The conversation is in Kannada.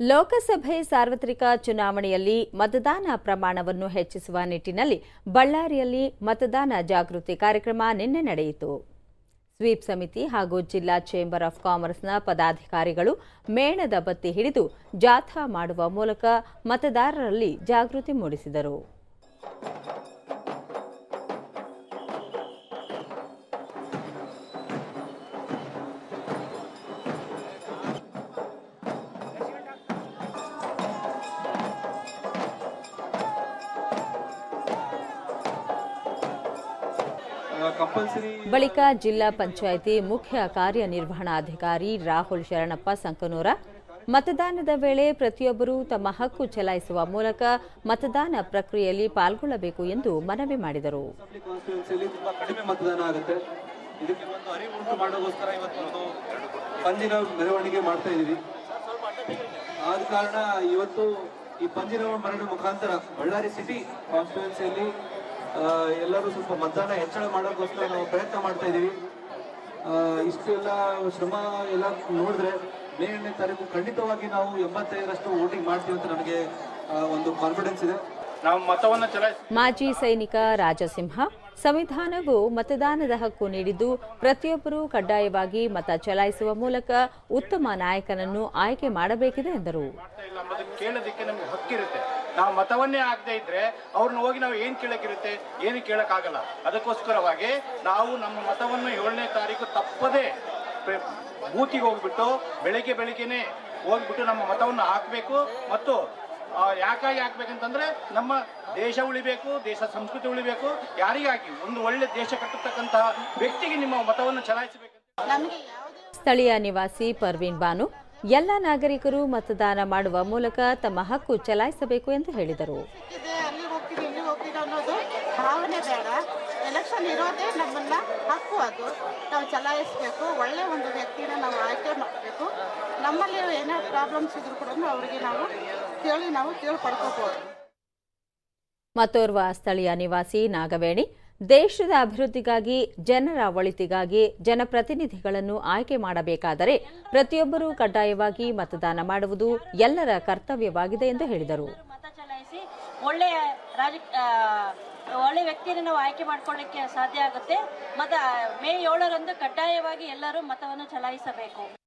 ಲೋಕಸಭೆ ಸಾರ್ವತ್ರಿಕ ಚುನಾವಣೆಯಲ್ಲಿ ಮತದಾನ ಪ್ರಮಾಣವನ್ನು ಹೆಚ್ಚಿಸುವ ನಿಟ್ಟಿನಲ್ಲಿ ಬಳ್ಳಾರಿಯಲ್ಲಿ ಮತದಾನ ಜಾಗೃತಿ ಕಾರ್ಯಕ್ರಮ ನಿನ್ನೆ ನಡೆಯಿತು. ಸ್ವೀಪ್ ಸಮಿತಿ ಹಾಗೂ ಜಿಲ್ಲಾ ಚೇಂಬರ್ ಆಫ್ ಕಾಮರ್ಸ್ನ ಪದಾಧಿಕಾರಿಗಳು ಮೇಣದ ಬತ್ತಿ ಹಿಡಿದು ಜಾಥಾ ಮಾಡುವ ಮೂಲಕ ಮತದಾರರಲ್ಲಿ ಜಾಗೃತಿ ಮೂಡಿಸಿದರು. ಬಳಿಕ ಜಿಲ್ಲಾ ಪಂಚಾಯಿತಿ ಮುಖ್ಯ ಕಾರ್ಯನಿರ್ವಹಣಾಧಿಕಾರಿ ರಾಹುಲ್ ಶರಣಪ್ಪ ಸಂಕನೂರ. ಮತದಾನದ ವೇಳೆ ಪ್ರತಿಯೊಬ್ಬರೂ ತಮ್ಮ ಹಕ್ಕು ಚಲಾಯಿಸುವ ಮೂಲಕ ಮತದಾನ ಪ್ರಕ್ರಿಯೆಯಲ್ಲಿ ಪಾಲ್ಗೊಳ್ಳಬೇಕು ಎಂದು ಮನವಿ ಮಾಡಿದರು. ಆದ ಕಾರಣ ಇವತ್ತು ಈ ಪಂಜಿನ ಮರಣ ಮುಖಾಂತರ ಬಳ್ಳಾರಿ ಸಿಟಿ ಕಾನ್ಸ್ಟಿಟ್ಯೂನ್ಸಿಯಲ್ಲಿ ಎಲ್ಲರೂ ಸ್ವಲ್ಪ ಮತದಾನ ಹೆಚ್ಚಳ ಮಾಡೋಕ್ಕೋಸ್ಕರ ನಾವು ಪ್ರಯತ್ನ ಮಾಡ್ತಾ ಇದ್ದೀವಿ ಎಲ್ಲ ಶ್ರಮ ಎಲ್ಲ ನೋಡಿದ್ರೆ ಮೇ ಎಣ್ಣೆ ತಾರೀಕು ಖಂಡಿತವಾಗಿ ನಾವು ಎಂಬತ್ತೈದರಷ್ಟು ವೋಟಿಂಗ್ ಮಾಡ್ತೀವಿ ಅಂತ ನನಗೆ ಒಂದು ಕಾನ್ಫಿಡೆನ್ಸ್ ಇದೆ. ಮಾಜಿ ಸೈನಿಕ ರಾಜಸಿಂಹ ಸಂವಿಧಾನವು ಮತದಾನದ ಹಕ್ಕು ನೀಡಿದ್ದು ಪ್ರತಿಯೊಬ್ಬರೂ ಕಡ್ಡಾಯವಾಗಿ ಮತ ಚಲಾಯಿಸುವ ಮೂಲಕ ಉತ್ತಮ ನಾಯಕನನ್ನು ಆಯ್ಕೆ ಮಾಡಬೇಕಿದೆ ಎಂದರು. ಕೇಳೋದಕ್ಕೆ ನಮ್ಗೆ ಹಕ್ಕಿರುತ್ತೆ ನಾವು ಮತವನ್ನೇ ಆಗದೆ ಇದ್ರೆ ಅವ್ರನ್ನ ಹೋಗಿ ನಾವು ಏನ್ ಕೇಳಕ್ಕಿರುತ್ತೆ ಏನು ಕೇಳಕ್ಕಾಗಲ್ಲ. ಅದಕ್ಕೋಸ್ಕರವಾಗಿ ನಾವು ನಮ್ಮ ಮತವನ್ನು ಏಳನೇ ತಾರೀಕು ತಪ್ಪದೆ ಬೂತಿಗೆ ಹೋಗ್ಬಿಟ್ಟು ಬೆಳಿಗ್ಗೆ ಬೆಳಿಗ್ಗೆನೆ ಹೋಗ್ಬಿಟ್ಟು ನಮ್ಮ ಮತವನ್ನು ಹಾಕಬೇಕು. ಮತ್ತು ಯಾಕಾಗಿ ಹಾಕ್ಬೇಕಂತಂದ್ರೆ ನಮ್ಮ ದೇಶ ಉಳಿಬೇಕು ದೇಶ ಸಂಸ್ಕೃತಿ ಉಳಿಬೇಕು. ಯಾರಿಗಾಗಿ? ಒಂದು ಒಳ್ಳೆ ದೇಶ ಕಟ್ಟತಕ್ಕಂತಹ ವ್ಯಕ್ತಿಗೆ ನಿಮ್ಮ ಮತವನ್ನು ಚಲಾಯಿಸಬೇಕು. ಸ್ಥಳೀಯ ನಿವಾಸಿ ಪರ್ವೀನ್ ಬಾನು ಎಲ್ಲ ನಾಗರಿಕರು ಮತದಾನ ಮಾಡುವ ಮೂಲಕ ತಮ್ಮ ಹಕ್ಕು ಚಲಾಯಿಸಬೇಕು ಎಂದು ಹೇಳಿದರು. ಇದೆ ಹೋಗ್ತೀವಿ ಇಲ್ಲಿಗೆ ಹೋಗ್ತೀವಿ ಅನ್ನೋದು ಭಾವನೆ ಬೇಡ. ಎಲೆಕ್ಷನ್ ಇರೋದೇ ನಮ್ಮನ್ನ ಹಕ್ಕು ಅದು. ನಾವು ಚಲಾಯಿಸಬೇಕು ಒಳ್ಳೆ ಒಂದು ವ್ಯಕ್ತಿನ ನಾವು ಆಯ್ಕೆ ಮಾಡಬೇಕು. ನಮ್ಮಲ್ಲಿ ಏನೇ ಪ್ರಾಬ್ಲಮ್ಸ್ ಇದ್ರು ಕೂಡ ಅವರಿಗೆ ನಾವು ಕೇಳಿ ನಾವು ಕೇಳಿ ಪಡ್ಕೋಬೋದು. ಮತ್ತೋರ್ವ ಸ್ಥಳೀಯ ನಿವಾಸಿ ನಾಗವೇಣಿ ದೇಶದ ಅಭಿವೃದ್ಧಿಗಾಗಿ ಜನರ ಒಳಿತಿಗಾಗಿ ಜನಪ್ರತಿನಿಧಿಗಳನ್ನು ಆಯ್ಕೆ ಮಾಡಬೇಕಾದರೆ ಪ್ರತಿಯೊಬ್ಬರೂ ಕಡ್ಡಾಯವಾಗಿ ಮತದಾನ ಮಾಡುವುದು ಎಲ್ಲರ ಕರ್ತವ್ಯವಾಗಿದೆ ಎಂದು ಹೇಳಿದರು. ಮತ ಚಲಾಯಿಸಿ ಒಳ್ಳೆ ರಾಜ ಒಳ್ಳೆ ವ್ಯಕ್ತಿಯನ್ನು ನಾವು ಆಯ್ಕೆ ಮಾಡಿಕೊಳ್ಳಕ್ಕೆ ಸಾಧ್ಯ ಆಗುತ್ತೆ. ಮತ ಮೇ ಏಳರಂದು ಕಡ್ಡಾಯವಾಗಿ ಎಲ್ಲರೂ ಮತವನ್ನು ಚಲಾಯಿಸಬೇಕು.